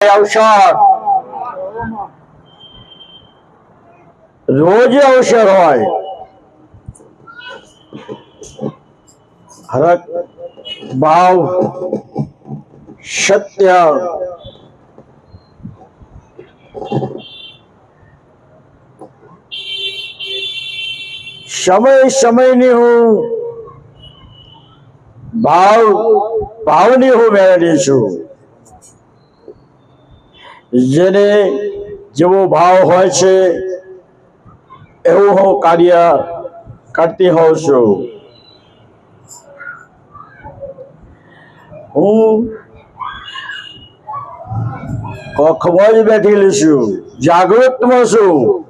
અવસર રોજ અવસર હોય હરક ભાવ સત્ય સમય સમયની હું ભાવ ભાવની હું મેળવી છું જેને જેવો ભાવ હોય છે, એવું હું કાર્ય કરતી હોઉં છું. હું કોખમાં જ બેઠેલી છું, જાગૃતમાં છું.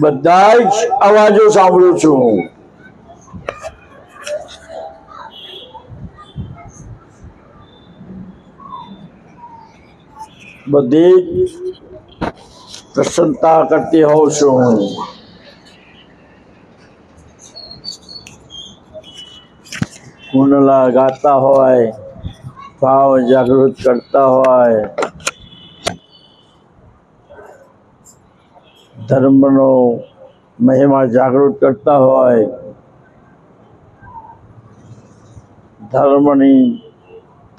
બધા જ અવાજો સાંભળું છું બધી જ પ્રસન્નતા કરતી હોઉં છું હું કુંડલા ગાતા હોય ભાવ જાગૃત કરતા હોય ધર્મનો મહિમા જાગૃત કરતા હોય ધર્મની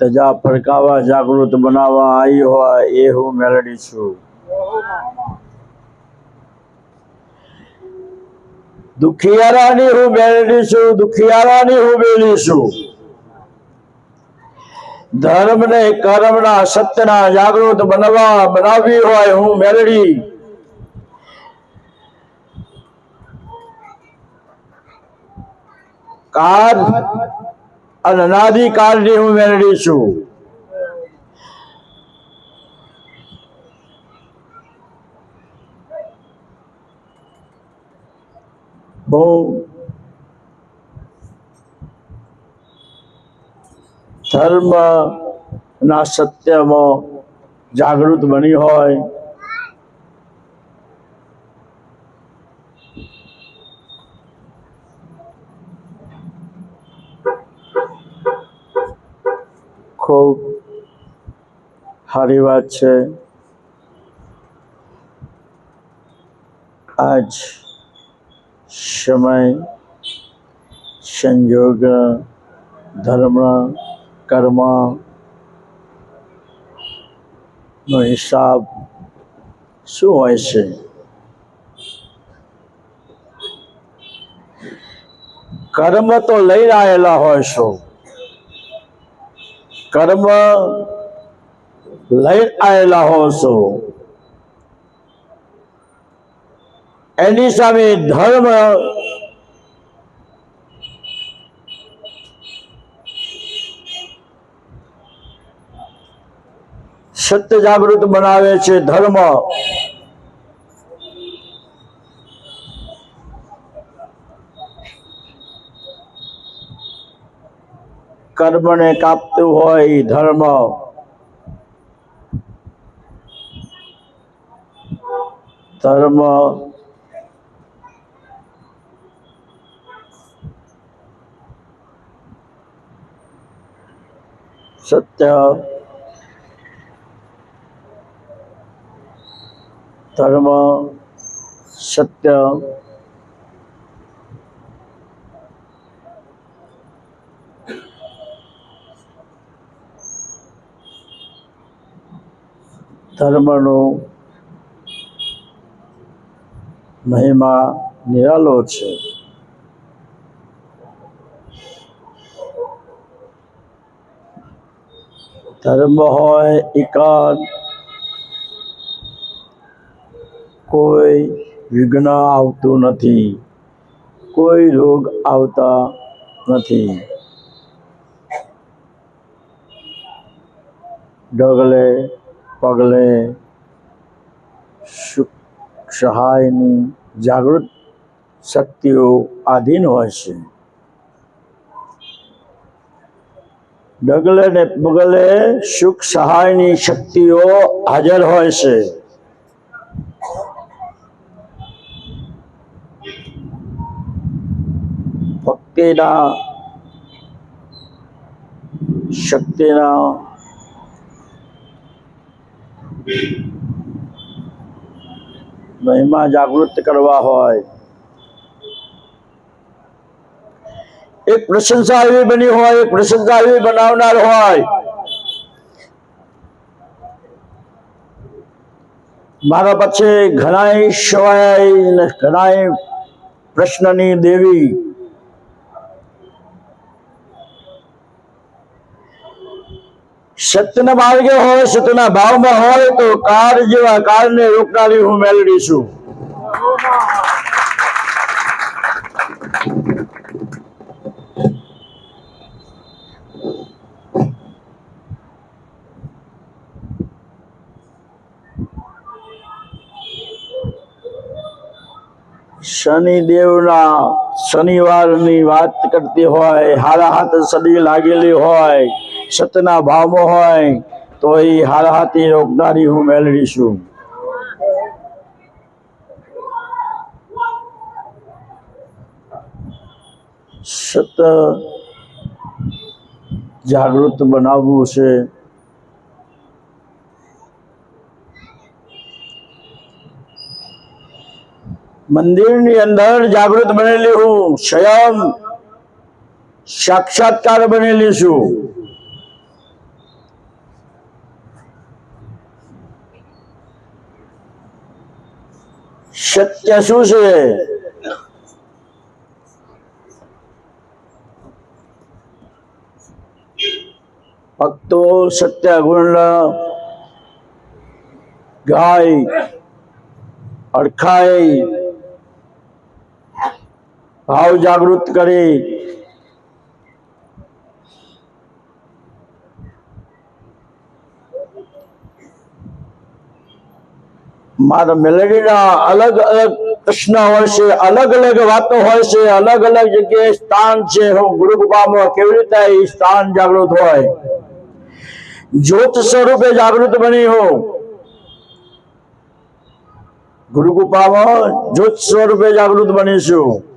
તજા ફરકાવા જાગૃત બનાવવા આવી હોય એ હું મેળવી છું દુખિયારાની હું મેળવી છું દુખિયારાની હું મેળવી છું ધર્મ ને કર્મના સત્યના જાગૃત બનવા બનાવવી હોય હું મેળવી કાળ અને અનાદિ કાળની હું મેળવી છું. બહુ ધર્મ ના સત્યમાં જાગૃત બની હોય ખૂબ સારી વાત છે. આજ સમય સંયોગ ધર્મ, કર્મ નો હિસાબ શું હોય છે? કર્મ તો લઈ આવેલા હોય છો. કર્મ લઈ આવેલા હો છો. એની સામે ધર્મ સત્ય જાગૃત બનાવે છે ધર્મ. કર્મને કાપતું હોય ઈ ધર્મ ધર્મ સત્ય ધર્મ સત્ય ધર્મનો મહિમા નિરાલો છે. ધર્મ હોય, એકાદ, કોઈ વિઘ્ન આવતું નથી. કોઈ રોગ આવતા નથી. ડગલે પગલે સહાયની જાગૃત શક્તિઓ આધીન હોય છે. ડગલે ને પગલે સુખ સહાયની શક્તિઓ હાજર હોય છે. ભક્તિના શક્તિના મહિમા જાગૃત કરવા હોય. એક પ્રશંસા એવી બની હોય, એક પ્રશંસા એવી બનાવનાર હોય. મારા પછી ઘણા સવાય ઘણા પ્રશ્નની દેવી સત્યના માર્ગે હોય સત્યના ભાવમાં હોય તો કાર જેવા કારને રોકનારી હું મેળવી છું શનિદેવના શનિવારની વાત કરતી હોય હારા હાથ સદી લાગેલી હોય, સતના ભાવમાં હોય, તો એ હારા હાથી રોકનારી હું મેળવીશું સત જાગૃત બનાવવું છે. મંદિરની અંદર જાગૃત બનેલી હું સ્વયં સાક્ષાત્કાર બનેલી છું સત્ય શું છે ભક્તો સત્ય ગુણ ગાય અડખાય ભાવ જાગૃત કરી મારા મેલેડીના અલગ અલગ પ્રશ્ન હોય છે અલગ અલગ વાતો હોય છે અલગ અલગ જગ્યાએ સ્થાન છે હું ગુરુ કૃપામાં કેવી રીતે એ સ્થાન જાગૃત હોય જ્યોત સ્વરૂપે જાગૃત બની હું ગુરુ કૃપામાં જ્યોત સ્વરૂપે જાગૃત બનીશું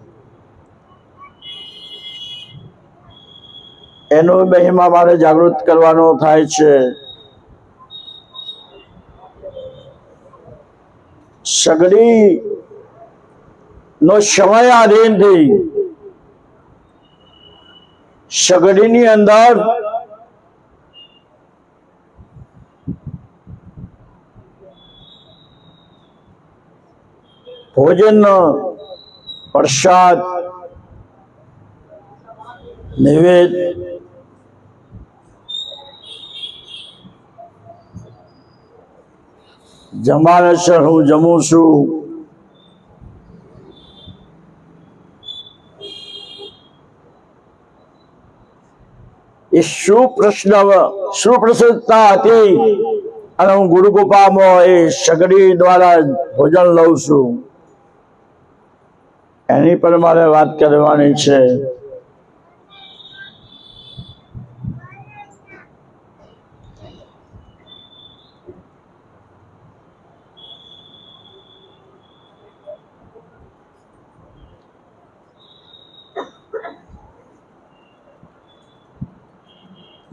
એનો મહિમા મારે જાગૃત કરવાનો થાય છે. સગડી નો સમય આધીનથી સગડીની અંદર ભોજન, પ્રસાદ, નૈવેદ્ય જમાડે છે, હું જમું છું. એ શું પ્રશ્ન શું પ્રસન્નતા હતી? અને હું ગુરુગોપામાં એ સગડી દ્વારા ભોજન લઉં છું. એની પર મારે વાત કરવાની છે.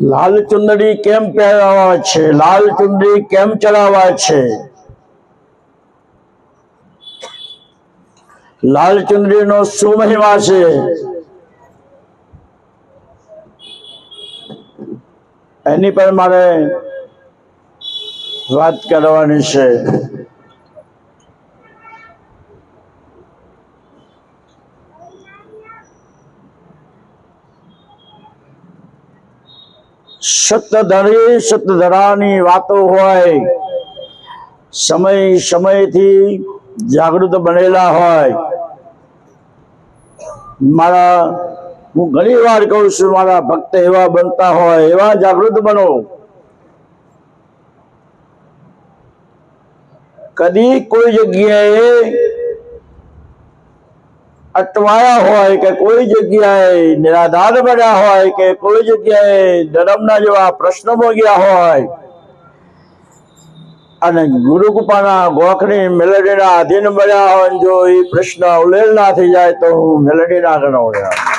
લાલ ચુંદડી કેમ પહેરાવા છે? લાલ ચુંદડી કેમ ચડાવવા છે? લાલ ચુંદડીનો શું મહિમા છે? એની પર મારે વાત કરવાની છે. સતધરી સતધરાની વાતો હોય. સમય સમયથી જાગૃત બનેલા હોય. મારા, હું ઘણી વાર કહું છું, મારા ભક્ત એવા બનતા હોય, એવા જાગૃત બનો. કદી કોઈ જગ્યાએ અટવાયા હોય કે કોઈ જગ્યાએ નિરાધાર બન્યા હોય કે કોઈ જગ્યાએ ધર્મના જેવા પ્રશ્ન ગયા હોય. અને ગુરુ કૃપાના ગોખની મેલેડીના આધીન બન્યા હોય જો એ પ્રશ્ન ઉલેલ ના થઈ જાય તો હું મેલેડીના ગણાવ્યા